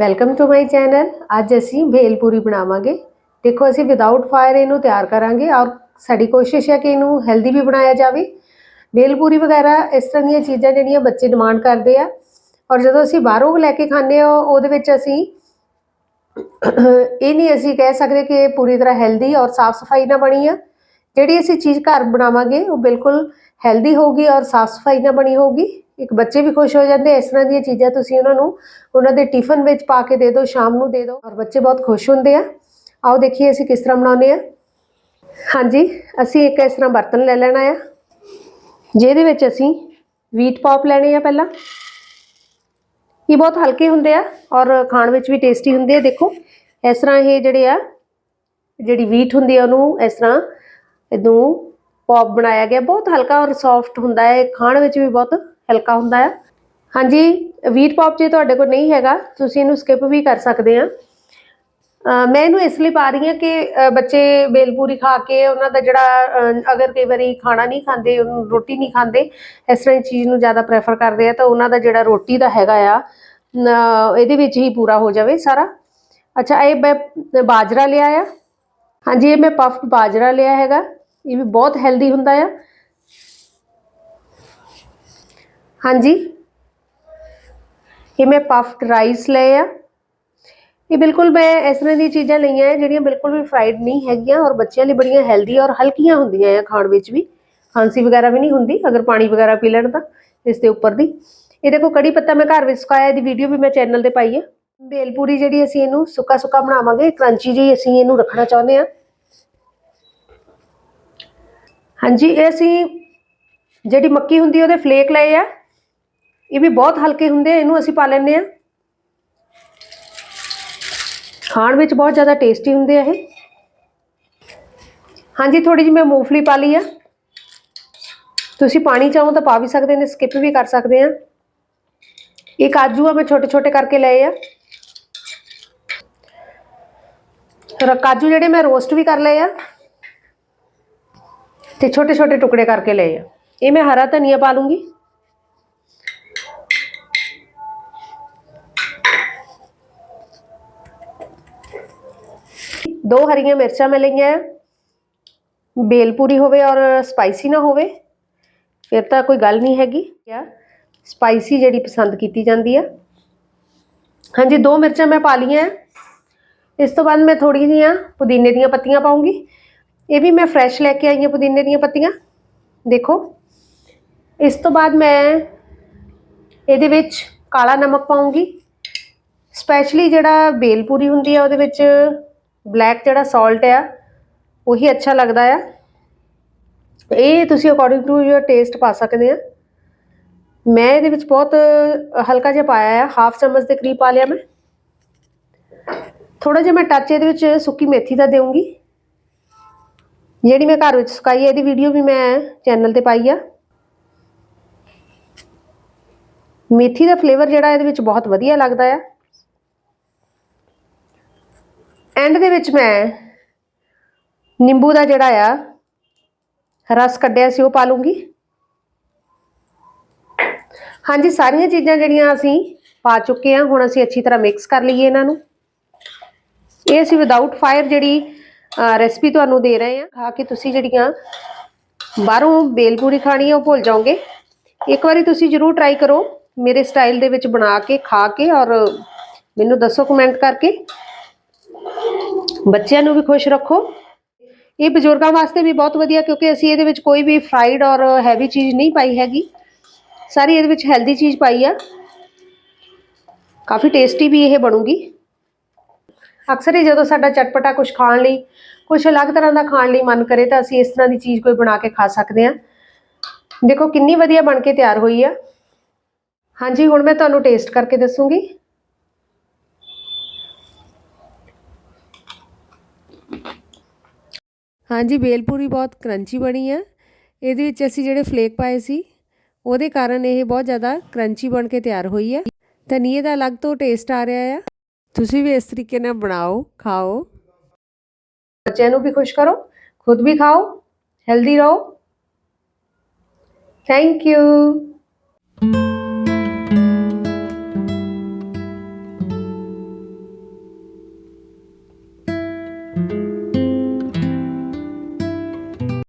Welcome to my channel ਅੱਜ ਅਸੀਂ ਭੇਲਪੂਰੀ ਬਣਾਵਾਂਗੇ। ਦੇਖੋ, ਅਸੀਂ ਵਿਦਆਊਟ ਫਾਇਰ ਇਹਨੂੰ ਤਿਆਰ ਕਰਾਂਗੇ ਔਰ ਸਾਡੀ ਕੋਸ਼ਿਸ਼ ਹੈ ਕਿ ਇਹਨੂੰ ਹੈਲਦੀ ਵੀ ਬਣਾਇਆ ਜਾਵੇ। ਭੇਲਪੂਰੀ ਵਗੈਰਾ ਇਸ ਤਰ੍ਹਾਂ ਦੀਆਂ ਚੀਜ਼ਾਂ ਜਿਹੜੀਆਂ ਬੱਚੇ ਡਿਮਾਂਡ ਕਰਦੇ ਆ। ਔਰ ਜਦੋਂ ਅਸੀਂ ਬਾਹਰੋਂ ਲੈ ਕੇ ਖਾਂਦੇ ਆ ਉਹਦੇ ਵਿੱਚ ਅਸੀਂ ਇਹ ਨਹੀਂ ਅਸੀਂ ਕਹਿ ਸਕਦੇ ਕਿ ਇਹ ਪੂਰੀ ਤਰ੍ਹਾਂ ਹੈਲਦੀ ਔਰ ਸਾਫ਼ ਸਫ਼ਾਈ ਨਾਲ ਬਣੀ ਆ। ਜਿਹੜੀ ਅਸੀਂ ਚੀਜ਼ ਘਰ ਬਣਾਵਾਂਗੇ, ਉਹ ਬਿਲਕੁਲ ਹੈਲਦੀ ਹੋਊਗੀ ਔਰ ਸਾਫ਼ ਸਫ਼ਾਈ ਨਾਲ ਬਣੀ ਹੋਊਗੀ। ਇੱਕ ਬੱਚੇ ਵੀ ਖੁਸ਼ ਹੋ ਜਾਂਦੇ, ਇਸ ਤਰ੍ਹਾਂ ਦੀਆਂ ਚੀਜ਼ਾਂ ਤੁਸੀਂ ਉਹਨਾਂ ਨੂੰ ਉਹਨਾਂ ਦੇ ਟਿਫਨ ਵਿੱਚ ਪਾ ਕੇ ਦੇ ਦਿਓ, ਸ਼ਾਮ ਨੂੰ ਦੇ ਦਿਓ। ਔਰ ਬੱਚੇ ਬਹੁਤ ਖੁਸ਼ ਹੁੰਦੇ ਆ। ਆਓ ਦੇਖੀਏ ਅਸੀਂ ਕਿਸ ਤਰ੍ਹਾਂ ਬਣਾਉਂਦੇ ਆ। ਹਾਂਜੀ, ਅਸੀਂ ਇੱਕ ਇਸ ਤਰ੍ਹਾਂ ਬਰਤਨ ਲੈ ਲੈਣਾ ਆ। ਜਿਹਦੇ ਵਿੱਚ ਅਸੀਂ ਵੀਟ ਪੌਪ ਲੈਣੇ ਆ ਪਹਿਲਾਂ। ਇਹ ਬਹੁਤ ਹਲਕੇ ਹੁੰਦੇ ਆ ਔਰ ਖਾਣ ਵਿੱਚ ਵੀ ਟੇਸਟੀ ਹੁੰਦੇ ਆ। ਦੇਖੋ, ਇਸ ਤਰ੍ਹਾਂ ਇਹ ਜਿਹੜੇ ਆ, ਜਿਹੜੀ ਵੀਟ ਹੁੰਦੀ ਆ ਉਹਨੂੰ ਇਸ ਤਰ੍ਹਾਂ ਇਹਨੂੰ ਪੌਪ ਬਣਾਇਆ ਗਿਆ। ਬਹੁਤ ਹਲਕਾ ਔਰ ਸੌਫਟ ਹੁੰਦਾ ਹੈ। ਖਾਣ ਵਿੱਚ ਵੀ ਬਹੁਤ ਹਲਕਾ ਹੁੰਦਾ ਹੈ ਹਾਂਜੀ ਵੀਟ ਪੌਪ ਜੇ ਤੁਹਾਡੇ ਕੋਲ ਨਹੀਂ ਹੈਗਾ, ਤੁਸੀਂ ਇਹਨੂੰ ਸਕਿਪ ਵੀ ਕਰ ਸਕਦੇ ਆ। ਮੈਂ ਇਹਨੂੰ ਇਸ ਲਈ ਪਾ ਰਹੀ ਹਾਂ ਕਿ ਬੱਚੇ ਬੇਲਪੂਰੀ ਖਾ ਕੇ ਉਹਨਾਂ ਦਾ ਜਿਹੜਾ ਅਗਰ ਕਈ ਵਾਰੀ ਖਾਣਾ ਨਹੀਂ ਖਾਂਦੇ, ਉਹਨੂੰ ਰੋਟੀ ਨਹੀਂ ਖਾਂਦੇ, ਇਸ ਤਰ੍ਹਾਂ ਦੀ ਚੀਜ਼ ਨੂੰ ਜ਼ਿਆਦਾ ਪ੍ਰੈਫਰ ਕਰਦੇ ਆ, ਤਾਂ ਉਹਨਾਂ ਦਾ ਜਿਹੜਾ ਰੋਟੀ ਦਾ ਹੈਗਾ ਆ ਇਹਦੇ ਵਿੱਚ ਹੀ ਪੂਰਾ ਹੋ ਜਾਵੇ ਸਾਰਾ। ਅੱਛਾ, ਇਹ ਮੈਂ ਬਾਜਰਾ ਲਿਆ ਆ। ਹਾਂਜੀ, ਇਹ ਮੈਂ ਪਫ ਬਾਜਰਾ ਲਿਆ ਹੈਗਾ। ਇਹ ਵੀ ਬਹੁਤ ਹੈਲਦੀ ਹੁੰਦਾ ਆ। ਹਾਂਜੀ। ਇਹ ਮੈਂ ਪਫਡ ਰਾਈਸ ਲਏ ਆ। ਇਹ ਬਿਲਕੁਲ ਮੈਂ ਇਸ ਤਰ੍ਹਾਂ ਦੀਆਂ ਚੀਜ਼ਾਂ ਲਈਆਂ ਹੈ ਜਿਹੜੀਆਂ ਬਿਲਕੁਲ ਵੀ ਫਰਾਈਡ ਨਹੀਂ ਹੈਗੀਆਂ ਔਰ ਬੱਚਿਆਂ ਲਈ ਬੜੀਆਂ ਹੈਲਦੀ ਔਰ ਹਲਕੀਆਂ ਹੁੰਦੀਆਂ ਆ ਖਾਣ ਵਿੱਚ ਵੀ। ਖਾਂਸੀ ਵਗੈਰਾ ਵੀ ਨਹੀਂ ਹੁੰਦੀ, ਅਗਰ ਪਾਣੀ ਵਗੈਰਾ ਪੀ ਲੈਣ ਤਾਂ ਇਸ ਦੇ ਉੱਪਰ ਦੀ। ਇਹ ਦੇਖੋ ਕੜੀ ਪੱਤਾ ਮੈਂ ਘਰ ਵਿੱਚ ਸੁਕਾਇਆ, ਇਹਦੀ ਵੀਡੀਓ ਵੀ ਮੈਂ ਚੈਨਲ ਤੇ ਪਾਈ ਹੈ ਬੇਲਪੂਰੀ ਜਿਹੜੀ ਅਸੀਂ ਇਹਨੂੰ ਸੁੱਕਾ ਸੁੱਕਾ ਬਣਾਵਾਂਗੇ ਕਰੰਚੀ ਜਿਹੀ ਅਸੀਂ ਇਹਨੂੰ ਰੱਖਣਾ ਚਾਹੁੰਦੇ ਆ। ਹਾਂਜੀ, ਇਹ ਅਸੀਂ ਜਿਹੜੀ ਮੱਕੀ ਹੁੰਦੀ ਉਹਦੇ ਫਲੇਕ ਲਏ ਆ। ਇਹ ਵੀ ਬਹੁਤ ਹਲਕੇ ਹੁੰਦੇ ਆ, ਇਹਨੂੰ ਅਸੀਂ ਪਾ ਲੈਂਦੇ ਆ ਖਾਣ ਵਿੱਚ ਬਹੁਤ ਜ਼ਿਆਦਾ ਟੇਸਟੀ ਹੁੰਦੇ ਆ ਇਹ। ਹਾਂਜੀ ਥੋੜੀ ਜਿਹੀ ਮੈਂ ਮੂੰਗਫਲੀ ਪਾ ਲਈ ਆ। ਤੁਸੀਂ ਪਾਣੀ ਚਾਹੋ ਤਾਂ ਪਾ ਵੀ ਸਕਦੇ ਨੇ ਸਕਿਪ ਵੀ ਕਰ ਸਕਦੇ ਆ। ਇਹ ਕਾਜੂ ਆ, ਮੈਂ ਛੋਟੇ ਛੋਟੇ ਕਰਕੇ ਲਏ ਆ। ਕਾਜੂ ਜਿਹੜੇ ਮੈਂ ਰੋਸਟ ਵੀ ਕਰ ਲਏ ਆ ਤੇ ਛੋਟੇ ਛੋਟੇ ਟੁਕੜੇ ਕਰਕੇ ਲਏ ਆ। ਇਹ ਮੈਂ ਹਰਾ ਧਨੀਆ ਪਾ ਲੂੰਗੀ। ਦੋ ਹਰੀਆਂ ਮਿਰਚਾਂ ਮੈਂ ਲਈਆਂ ਆ। ਬੇਲਪੂਰੀ ਹੋਵੇ ਔਰ ਸਪਾਈਸੀ ਨਾ ਹੋਵੇ, ਫਿਰ ਤਾਂ ਕੋਈ ਗੱਲ ਨਹੀਂ ਹੈਗੀ। ਆ ਸਪਾਈਸੀ ਜਿਹੜੀ ਪਸੰਦ ਕੀਤੀ ਜਾਂਦੀ ਆ। ਹਾਂਜੀ, ਦੋ ਮਿਰਚਾਂ ਮੈਂ ਪਾ ਲਈਆਂ ਇਸ ਤੋਂ ਬਾਅਦ ਮੈਂ ਥੋੜੀ ਜਿਹੀਆਂ ਪੁਦੀਨੇ ਦੀਆਂ ਪੱਤੀਆਂ ਪਾਉਂਗੀ। ਇਹ ਵੀ ਮੈਂ ਫਰੈਸ਼ ਲੈ ਕੇ ਆਈ ਹਾਂ ਪੁਦੀਨੇ ਦੀਆਂ ਪੱਤੀਆਂ। ਦੇਖੋ। ਇਸ ਤੋਂ ਬਾਅਦ ਮੈਂ ਇਹਦੇ ਵਿੱਚ ਕਾਲਾ ਨਮਕ ਪਾਉਂਗੀ। ਸਪੈਸ਼ਲੀ ਜਿਹੜਾ ਬੇਲਪੂਰੀ ਹੁੰਦੀ ਆ, ਉਹਦੇ ਵਿੱਚ ਬਲੈਕ ਜਿਹੜਾ ਸਾਲਟ ਆ, ਉਹੀ ਅੱਛਾ ਲੱਗਦਾ ਆ। ਇਹ ਤੁਸੀਂ ਅਕੋਰਡਿੰਗ ਟੂ ਯੂਰ ਟੇਸਟ ਪਾ ਸਕਦੇ ਆ। ਮੈਂ ਇਹਦੇ ਵਿੱਚ ਬਹੁਤ ਹਲਕਾ ਜਿਹਾ ਪਾਇਆ ਆ ਹਾਫ ਚਮਚ ਦੇ ਕਰੀਬ ਪਾ ਲਿਆ ਮੈਂ। ਥੋੜਾ ਜਿਹਾ ਮੈਂ ਟੱਚ ਇਹਦੇ ਵਿੱਚ ਸੁੱਕੀ ਮੇਥੀ ਦਾ ਦੇਵਾਂਗੀ ਜਿਹੜੀ ਮੈਂ ਘਰ ਵਿੱਚ ਸੁਕਾਈ ਹੈ ਇਹਦੀ ਵੀਡੀਓ ਵੀ ਮੈਂ ਚੈਨਲ ਤੇ ਪਾਈ ਆ। ਮੇਥੀ ਦਾ ਫਲੇਵਰ ਜਿਹੜਾ ਇਹਦੇ ਵਿੱਚ ਬਹੁਤ ਵਧੀਆ ਲੱਗਦਾ ਆ। ਐਂਡ ਦੇ ਵਿੱਚ ਮੈਂ ਨਿੰਬੂ ਦਾ ਜਿਹੜਾ ਆ, ਰਸ ਕੱਢਿਆ ਸੀ, ਉਹ ਪਾ ਲੂੰਗੀ ਹਾਂਜੀ, ਸਾਰੀਆਂ ਚੀਜ਼ਾਂ ਜਿਹੜੀਆਂ ਅਸੀਂ ਪਾ ਚੁੱਕੇ ਹਾਂ, ਹੁਣ ਅਸੀਂ ਅੱਛੀ ਤਰ੍ਹਾਂ ਮਿਕਸ ਕਰ ਲਈਏ ਇਹਨਾਂ ਨੂੰ। ਇਹ ਅਸੀਂ ਵਿਦਆਊਟ ਫਾਇਰ ਜਿਹੜੀ ਰੈਸਪੀ ਤੁਹਾਨੂੰ ਦੇ ਰਹੇ ਹਾਂ। ਖਾ ਕੇ ਤੁਸੀਂ ਜਿਹੜੀਆਂ ਬਾਹਰੋਂ ਬੇਲਪੂਰੀ ਖਾਣੀ ਹੈ ਉਹ ਭੁੱਲ ਜਾਓਗੇ। ਇੱਕ ਵਾਰੀ ਤੁਸੀਂ ਜਰੂਰ ਟਰਾਈ ਕਰੋ, ਮੇਰੇ ਸਟਾਈਲ ਦੇ ਵਿੱਚ ਬਣਾ ਕੇ, ਖਾ ਕੇ ਔਰ ਮੈਨੂੰ ਦੱਸੋ ਕਮੈਂਟ ਕਰਕੇ। ਬੱਚਿਆਂ ਨੂੰ ਵੀ ਖੁਸ਼ ਰੱਖੋ। ਇਹ ਬਜ਼ੁਰਗਾਂ ਵਾਸਤੇ ਵੀ ਬਹੁਤ ਵਧੀਆ, ਕਿਉਂਕਿ ਅਸੀਂ ਇਹਦੇ ਵਿੱਚ ਕੋਈ ਵੀ ਫਰਾਈਡ ਔਰ ਹੈਵੀ ਚੀਜ਼ ਨਹੀਂ ਪਾਈ ਹੈਗੀ। ਸਾਰੀ ਇਹਦੇ ਵਿੱਚ ਹੈਲਦੀ ਚੀਜ਼ ਪਾਈ ਆ। ਕਾਫੀ ਟੇਸਟੀ ਵੀ ਇਹ ਬਣੂਗੀ। ਅਕਸਰ ਹੀ ਜਦੋਂ ਸਾਡਾ ਚਟਪਟਾ ਕੁਝ ਖਾਣ ਲਈ ਕੁਝ ਅਲੱਗ ਤਰ੍ਹਾਂ ਦਾ ਖਾਣ ਲਈ ਮਨ ਕਰੇ, ਤਾਂ ਅਸੀਂ ਇਸ ਤਰ੍ਹਾਂ ਦੀ ਚੀਜ਼ ਕੋਈ ਬਣਾ ਕੇ ਖਾ ਸਕਦੇ ਹਾਂ। ਦੇਖੋ, ਕਿੰਨੀ ਵਧੀਆ ਬਣ ਕੇ ਤਿਆਰ ਹੋਈ ਆ। ਹਾਂਜੀ, ਹੁਣ ਮੈਂ ਤੁਹਾਨੂੰ ਟੇਸਟ ਕਰਕੇ ਦੱਸੂਗੀ। ਹਾਂਜੀ ਬੇਲਪੂਰੀ ਬਹੁਤ ਕਰੰਚੀ ਬਣੀ ਆ। ਇਹਦੇ ਵਿੱਚ ਅਸੀਂ ਜਿਹੜੇ ਫਲੇਕ ਪਾਏ ਸੀ, ਉਹਦੇ ਕਾਰਨ ਇਹ ਬਹੁਤ ਜ਼ਿਆਦਾ ਕਰੰਚੀ ਬਣ ਕੇ ਤਿਆਰ ਹੋਈ ਹੈ ਧਨੀਏ ਦਾ ਅਲੱਗ ਤੋਂ ਟੇਸਟ ਆ ਰਿਹਾ ਆ। ਤੁਸੀਂ ਵੀ ਇਸ ਤਰੀਕੇ ਨਾਲ ਬਣਾਓ, ਖਾਓ। ਬੱਚਿਆਂ ਨੂੰ ਵੀ ਖੁਸ਼ ਕਰੋ, ਖੁਦ ਵੀ ਖਾਓ ਹੈਲਦੀ ਰਹੋ। Thank you